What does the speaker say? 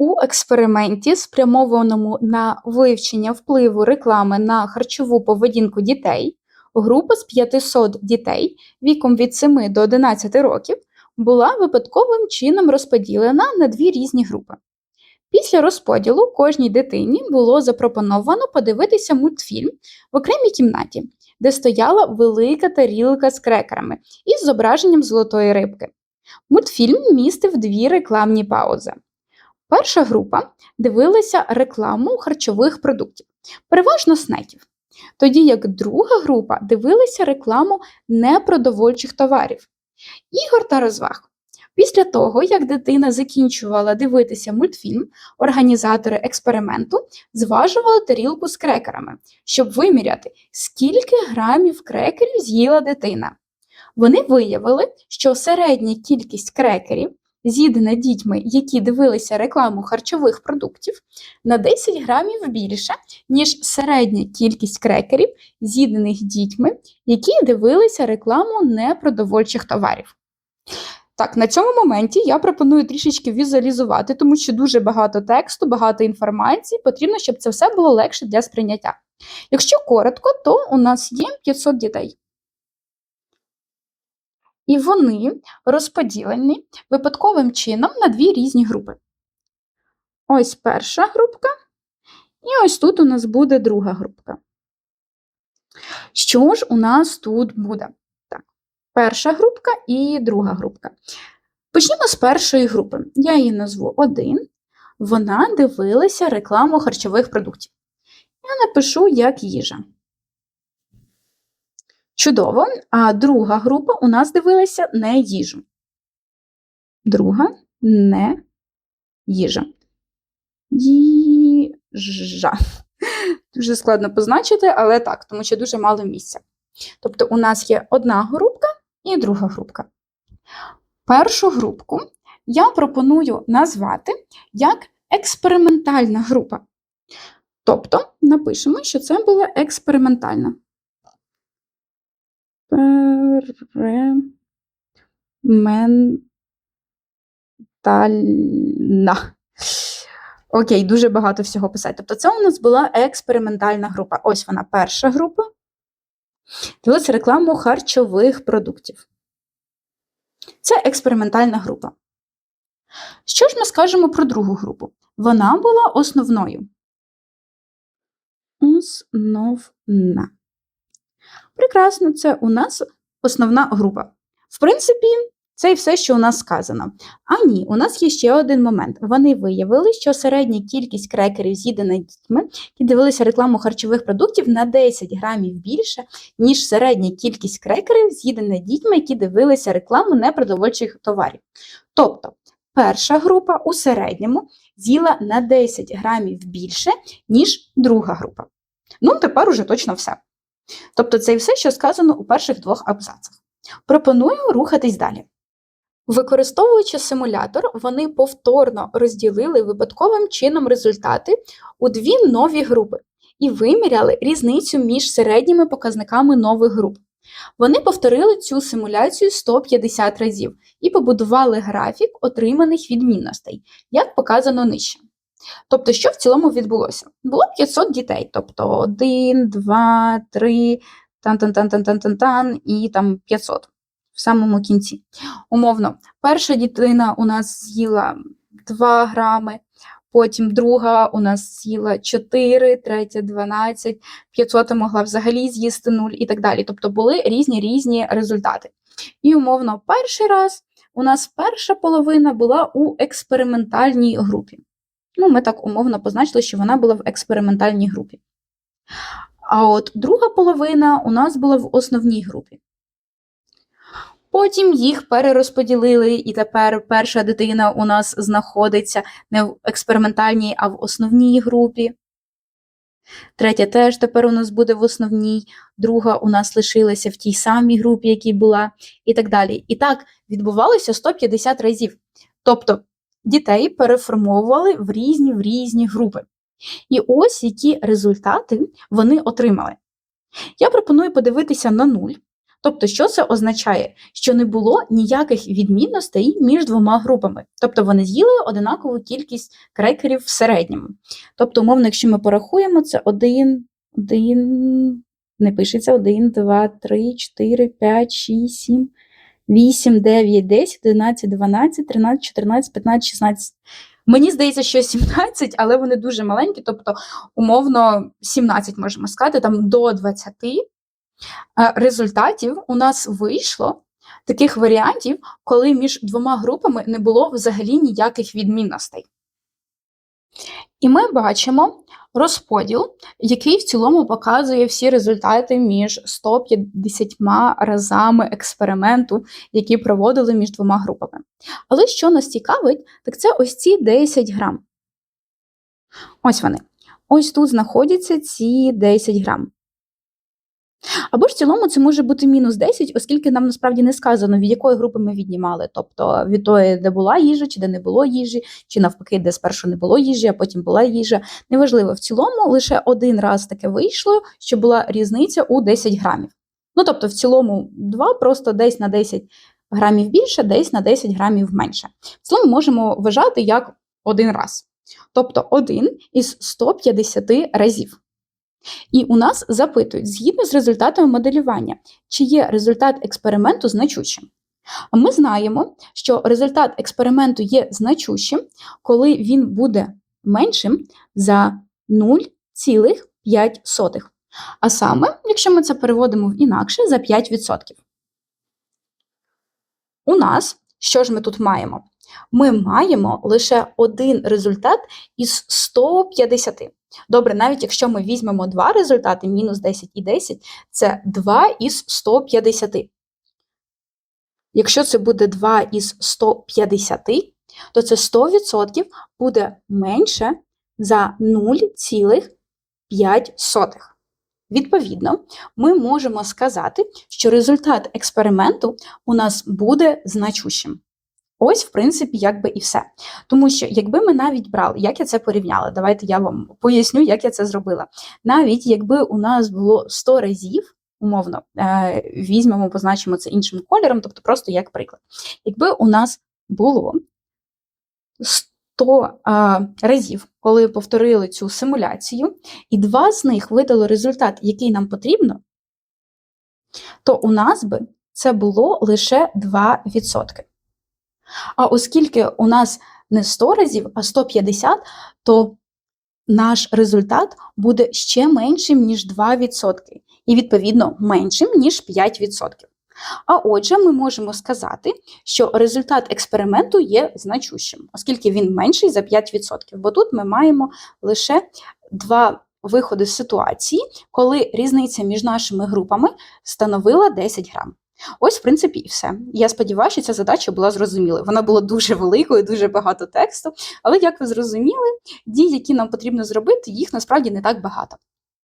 У експерименті, спрямованому на вивчення впливу реклами на харчову поведінку дітей, група з 500 дітей віком від 7 до 11 років була випадковим чином розподілена на дві різні групи. Після розподілу кожній дитині було запропоновано подивитися мультфільм в окремій кімнаті, де стояла велика тарілка з крекерами із зображенням золотої рибки. Мультфільм містив дві рекламні паузи. Перша група дивилася рекламу харчових продуктів, переважно снеків, тоді як друга група дивилася рекламу непродовольчих товарів, ігор та розваг. Після того, як дитина закінчувала дивитися мультфільм, організатори експерименту зважували тарілку з крекерами, щоб виміряти, скільки грамів крекерів з'їла дитина. Вони виявили, що середня кількість крекерів, з'їдена дітьми, які дивилися рекламу харчових продуктів, на 10 грамів більше, ніж середня кількість крекерів, з'їдених дітьми, які дивилися рекламу непродовольчих товарів. Так, на цьому моменті я пропоную трішечки візуалізувати, тому що дуже багато тексту, багато інформації, потрібно, щоб це все було легше для сприйняття. Якщо коротко, то у нас є 500 дітей. І вони розподілені випадковим чином на дві різні групи. Ось перша групка, і ось тут у нас буде друга групка. Що ж у нас тут буде? Так, перша групка і друга групка. Почнімо з першої групи. Я її назву 1. Вона дивилася рекламу харчових продуктів. Я напишу як їжа. Чудово. А друга група у нас дивилася не їжу. Друга не їжа. Їжа. Дуже складно позначити, але так, тому що дуже мало місця. Тобто, у нас є одна групка і друга групка. Першу групку я пропоную назвати як експериментальна група. Тобто, напишемо, що це була експериментальна. Перементальна. Окей, дуже багато всього писати. Тобто, це у нас була експериментальна група. Ось вона перша група. Дивилася рекламу харчових продуктів. Це експериментальна група. Що ж ми скажемо про другу групу? Вона була основною. Основна. Прекрасно, це у нас основна група. В принципі, це і все, що у нас сказано. А ні, у нас є ще один момент. Вони виявили, що середня кількість крекерів, з'їдена дітьми, які дивилися рекламу харчових продуктів на 10 грамів більше, ніж середня кількість крекерів, з'їдена дітьми, які дивилися рекламу непродовольчих товарів. Тобто, перша група у середньому з'їла на 10 грамів більше, ніж друга група. Ну, тепер уже точно все. Тобто це і все, що сказано у перших двох абзацах. Пропоную рухатись далі. Використовуючи симулятор, вони повторно розділили випадковим чином результати у дві нові групи і виміряли різницю між середніми показниками нових груп. Вони повторили цю симуляцію 150 разів і побудували графік отриманих відмінностей, як показано нижче. Тобто, що в цілому відбулося? Було 500 дітей, тобто 1, 2, 3, тан-тан-тан-тан-тан-тан і там 500 в самому кінці. Умовно, перша дитина у нас з'їла 2 грами, потім друга у нас з'їла 4, третя 12, 500 могла взагалі з'їсти 0 і так далі. Тобто були різні різні результати. І умовно, перший раз у нас перша половина була у експериментальній групі. Ну, ми так умовно позначили, що вона була в експериментальній групі. А от друга половина у нас була в основній групі. Потім їх перерозподілили, і тепер перша дитина у нас знаходиться не в експериментальній, а в основній групі. Третя теж тепер у нас буде в основній, друга у нас лишилася в тій самій групі, якій була, і так далі. І так відбувалося 150 разів. Тобто дітей переформовували в різні в різні групи. І ось які результати вони отримали. Я пропоную подивитися на нуль. Тобто, що це означає? Що не було ніяких відмінностей між двома групами. Тобто вони з'їли одинакову кількість крекерів в середньому. Тобто, умовно, якщо ми порахуємо, це 1, 1, не пишеться 1, 2, 3, 4, 5, 6, 7, 8, 9, 10, 11, 12, 13, 14, 15, 16. Мені здається, що 17, але вони дуже маленькі, тобто, умовно, 17 можемо сказати, там до 20 е, результатів у нас вийшло таких варіантів, коли між двома групами не було взагалі ніяких відмінностей. І ми бачимо розподіл, який в цілому показує всі результати між 150 разами експерименту, які проводили між двома групами. Але що нас цікавить, так це ось ці 10 грам. Ось вони. Ось тут знаходяться ці 10 грам. Або ж в цілому це може бути мінус 10, оскільки нам насправді не сказано, від якої групи ми віднімали. Тобто від тої, де була їжа, чи де не було їжі, чи навпаки, де спершу не було їжі, а потім була їжа. Неважливо, в цілому лише один раз таке вийшло, що була різниця у 10 грамів. Ну, тобто, в цілому 2 просто десь на 10 грамів більше, десь на 10 грамів менше. В цілому можемо вважати як один раз. Тобто один із 150 разів. І у нас запитують, згідно з результатами моделювання, чи є результат експерименту значущим. Ми знаємо, що результат експерименту є значущим, коли він буде меншим за 0,5. А саме, якщо ми це переводимо в інакше, за 5%. У нас, що ж ми тут маємо? Ми маємо лише один результат із 150. Добре, навіть якщо ми візьмемо два результати, мінус 10 і 10, це 2 із 150. Якщо це буде 2 із 150, то це 100% буде менше за 0,5. Відповідно, ми можемо сказати, що результат експерименту у нас буде значущим. Ось, в принципі, якби і все. Тому що, якби ми навіть брали, як я це порівняла, давайте я вам поясню, як я це зробила. Навіть якби у нас було 100 разів, умовно, е, візьмемо, позначимо це іншим кольором, тобто просто як приклад. Якби у нас було 100 е, разів, коли повторили цю симуляцію, і два з них видали результат, який нам потрібно, то у нас би це було лише 2%. А оскільки у нас не 100 разів, а 150, то наш результат буде ще меншим, ніж 2%, і, відповідно, меншим, ніж 5%. А отже, ми можемо сказати, що результат експерименту є значущим, оскільки він менший за 5%. Бо тут ми маємо лише два виходи з ситуації, коли різниця між нашими групами становила 10 грам. Ось, в принципі, і все. Я сподіваюся, що ця задача була зрозумілою. Вона була дуже великою, дуже багато тексту. Але, як ви зрозуміли, дій, які нам потрібно зробити, їх насправді не так багато.